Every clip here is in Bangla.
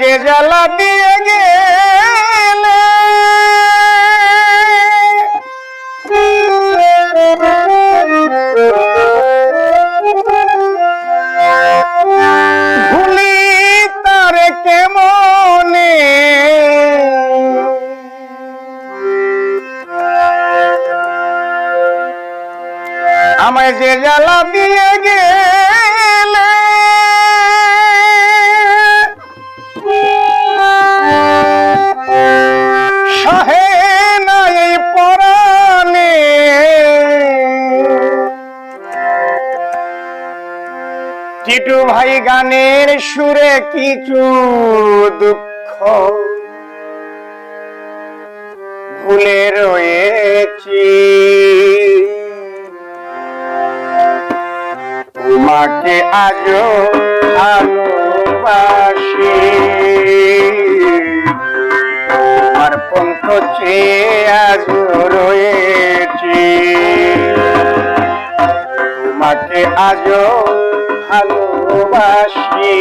যে জ্বালা দিয়ে গেলে। আমায় যে জ্বালা দিয়ে গেলে টিটু ভাই গানের সুরে কিছু দুঃখ। ভুলে রয়েছি। তোমাকে আজও ভালোবাসি। তোমার পন্থ চেয়ে আজও রয়েছি। তোমাকে আজও ভালোবাসি।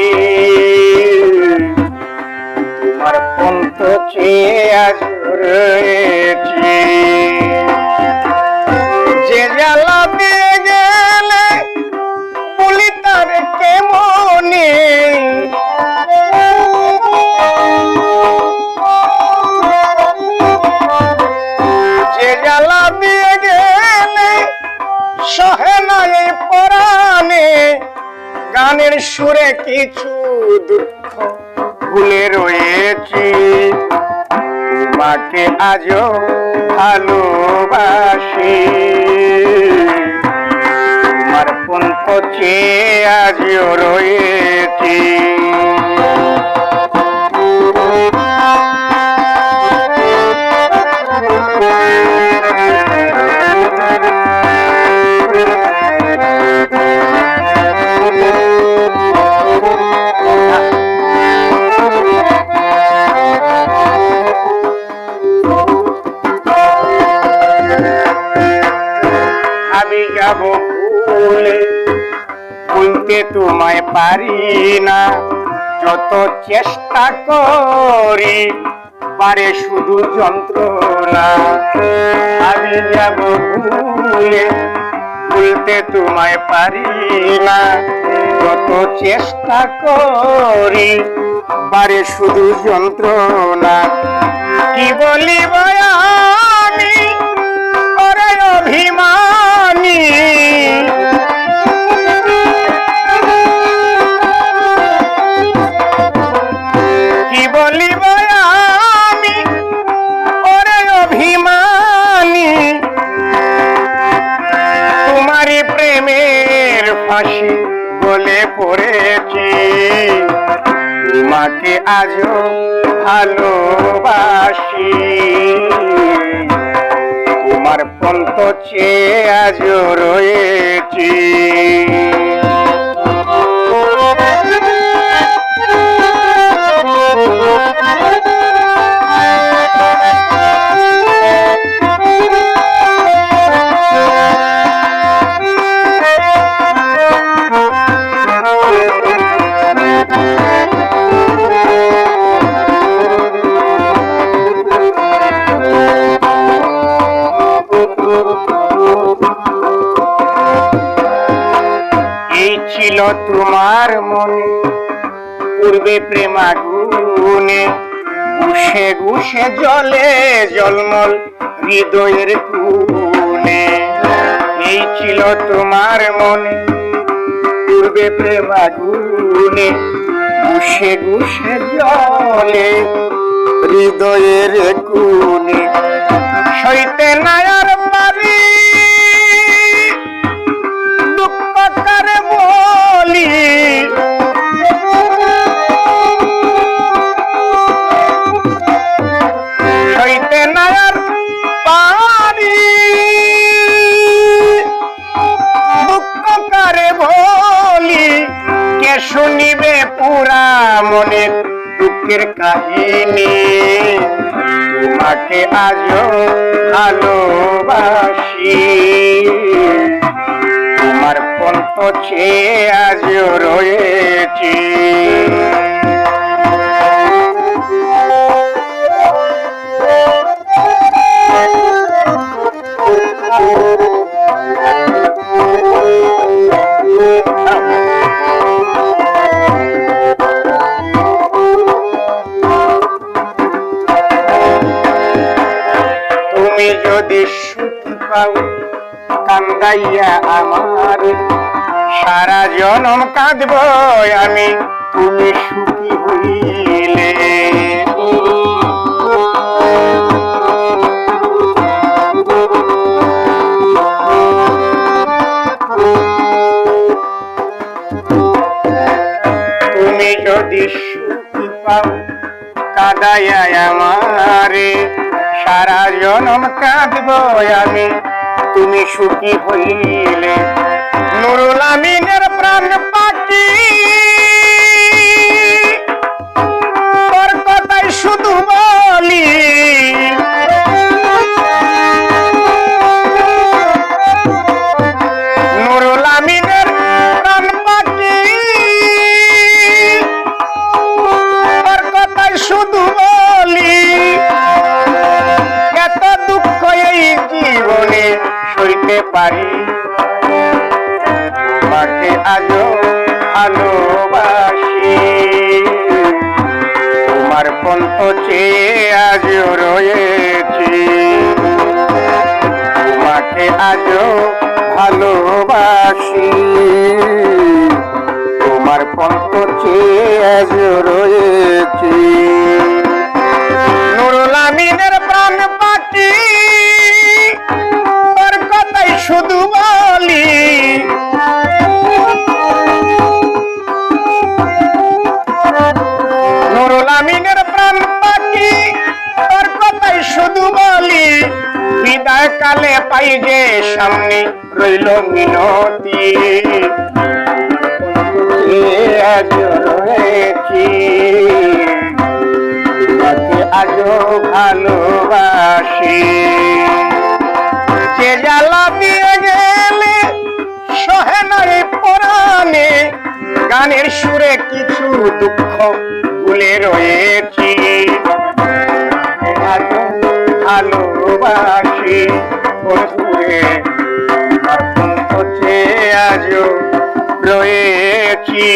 তোমার পন্থ চেয়ে আজ রয়েছি। সুরে কিছু দুঃখ ভুলে রয়েছি। মাকে আজও ভালোবাসি। তোমার পন্থ চেয়ে আজও রয়েছি। যাব ভুলে ভুলতে তোমায় পারি না। যত চেষ্টা করি, পারে শুধু যন্ত্রণা। আমি যাব ভুলে ভুলতে তোমায় পারি না। যত চেষ্টা করি বারে শুধু যন্ত্রণা। কি বলিব আমি তোমাকে আজও ভালোবাসি। তোমার পন্থ চেয়ে আজও রয়েছি। তোমার মনে, পূর্বে প্রেমাগুনে ঘুষে ঘুষে জলে জলমল হৃদয়ের কুনে এই ছিল তোমার মনে, পূর্বে প্রেমা প্রেমাগুনে ঘুষে ঘুষে জলে হৃদয়ের কুনে সইতে নায়ার দুঃখের কাহিনী। তোমাকে আজও ভালোবাসি। তোমার পন্থ চেয়ে আজও রয়েছি। কান্দাইয়া আমার। সারা জনম কাঁদব আমি, তুমি সুখী হইলে। তুমি যদি সুখী পাও, কাদাইয়া আমারে। সারা জনম কাঁদব আমি। তুমি সুখী হইলে। নুরুল আমিনের প্রাণ পাখি তোর কথাই শুধু পারি। তোমাকে আজও ভালোবাসি তোমার পন্থ চেয়ে আজও রয়েছি। তোমাকে আজও ভালোবাসি। তোমার পন্থ চেয়ে আজও রয়েছি। নুরুল আমিনের প্রাণ বলি বিদায় কালে পাই যে সামনে রইল মিনতি। গেলে গানের সুরে কিছু দুঃখ ভুলে রয়েছি। ভালোবাসি। বন্ধুরে হচ্ছে আজও রয়েছি।